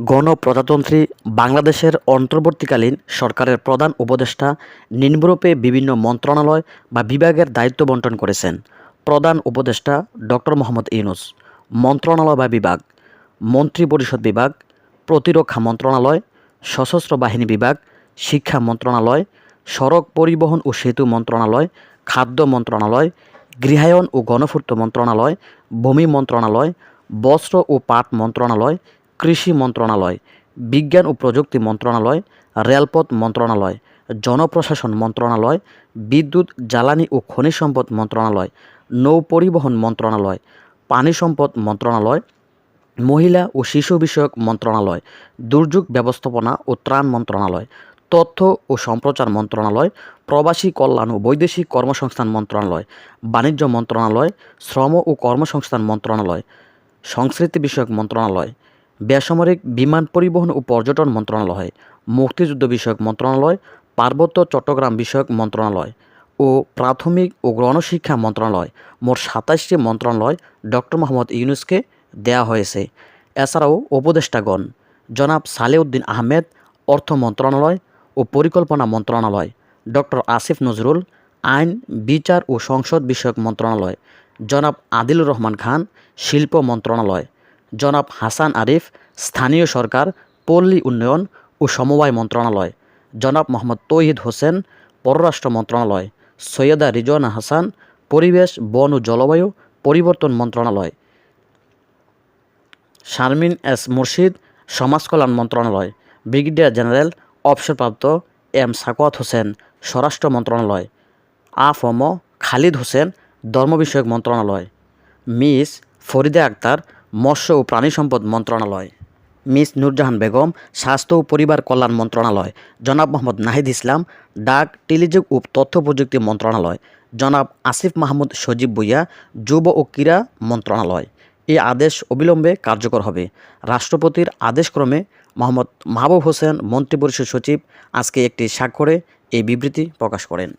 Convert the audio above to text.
গণপ্রজাতন্ত্রী বাংলাদেশের অন্তর্বর্তীকালীন সরকারের প্রধান উপদেষ্টা নিম্নরূপে বিভিন্ন মন্ত্রণালয় বা বিভাগের দায়িত্ব বন্টন করেছেন। প্রধান উপদেষ্টা ডক্টর মোহাম্মদ ইউনুস, মন্ত্রণালয় বা বিভাগ, মন্ত্রিপরিষদ বিভাগ, প্রতিরক্ষা মন্ত্রণালয়, সশস্ত্র বাহিনী বিভাগ, শিক্ষা মন্ত্রণালয়, সড়ক পরিবহন ও সেতু মন্ত্রণালয়, খাদ্য মন্ত্রণালয়, গৃহায়ন ও গণপূর্ত মন্ত্রণালয়, ভূমি মন্ত্রণালয়, বস্ত্র ও পাট মন্ত্রণালয় কৃষি মন্ত্রণালয়, বিজ্ঞান ও প্রযুক্তি মন্ত্রণালয়, রেলপথ মন্ত্রণালয়, জনপ্রশাসন মন্ত্রণালয়, বিদ্যুৎ, জ্বালানি ও খনিজ সম্পদ মন্ত্রণালয়, নৌ পরিবহন মন্ত্রণালয়, পানি সম্পদ মন্ত্রণালয়, মহিলা ও শিশু বিষয়ক মন্ত্রণালয়, দুর্যোগ ব্যবস্থাপনা ও ত্রাণ মন্ত্রণালয়, তথ্য ও সম্প্রচার মন্ত্রণালয়, প্রবাসী কল্যাণ ও বৈদেশিক কর্মসংস্থান মন্ত্রণালয়, বাণিজ্য মন্ত্রণালয়, শ্রম ও কর্মসংস্থান মন্ত্রণালয়, সংস্কৃতি বিষয়ক মন্ত্রণালয় বেসামরিক বিমান পরিবহন ও পর্যটন মন্ত্রণালয়, মুক্তিযুদ্ধ বিষয়ক মন্ত্রণালয়, পার্বত্য চট্টগ্রাম বিষয়ক মন্ত্রণালয় ও প্রাথমিক ও গণশিক্ষা মন্ত্রণালয় মোট সাতাশটি মন্ত্রণালয় ডক্টর মোহাম্মদ ইউনুসকে দেয়া হয়েছে। এছাড়াও উপদেষ্টাগণ, জনাব সালেউদ্দিন আহমেদ, অর্থ মন্ত্রণালয় ও পরিকল্পনা মন্ত্রণালয়, ডক্টর আসিফ নজরুল, আইন, বিচার ও সংসদ বিষয়ক মন্ত্রণালয়, জনাব আদিলুর রহমান খান, শিল্প মন্ত্রণালয় জনাব হাসান আরিফ, স্থানীয় সরকার, পল্লী উন্নয়ন ও সমবায় মন্ত্রণালয়। জনাব মোহাম্মদ তৌহিদ হোসেন, পররাষ্ট্র মন্ত্রণালয়। সৈয়দা রিজওয়ানা হাসান, পরিবেশ, বন ও জলবায়ু পরিবর্তন মন্ত্রণালয়। শারমিন এস মুর্শিদ, সমাজ কল্যাণ মন্ত্রণালয়। ব্রিগেডিয়ার জেনারেল, অবসরপ্রাপ্ত এম সাকওয়াত হোসেন, স্বরাষ্ট্র মন্ত্রণালয়। আফম খালিদ হোসেন, ধর্ম বিষয়ক মন্ত্রণালয়। মিস ফরিদা আক্তার মৎস্য ও প্রাণী সম্পদ মন্ত্রণালয়। মিস নুরজাহান বেগম, স্বাস্থ্য ও পরিবার কল্যাণ মন্ত্রণালয়। জনাব মোহাম্মদ নাহিদ ইসলাম, ডাক, টেলিযোগ ও তথ্য প্রযুক্তি মন্ত্রণালয়। জনাব আসিফ মাহমুদ সজীব ভুইয়া, যুব ও ক্রীড়া মন্ত্রণালয়। এই আদেশ অবিলম্বে কার্যকর হবে। রাষ্ট্রপতির আদেশক্রমে মোহাম্মদ মাহবুব হোসেন, মন্ত্রিপরিষদ সচিব, আজকে একটি স্বাক্ষরে এই বিবৃতি প্রকাশ করেন।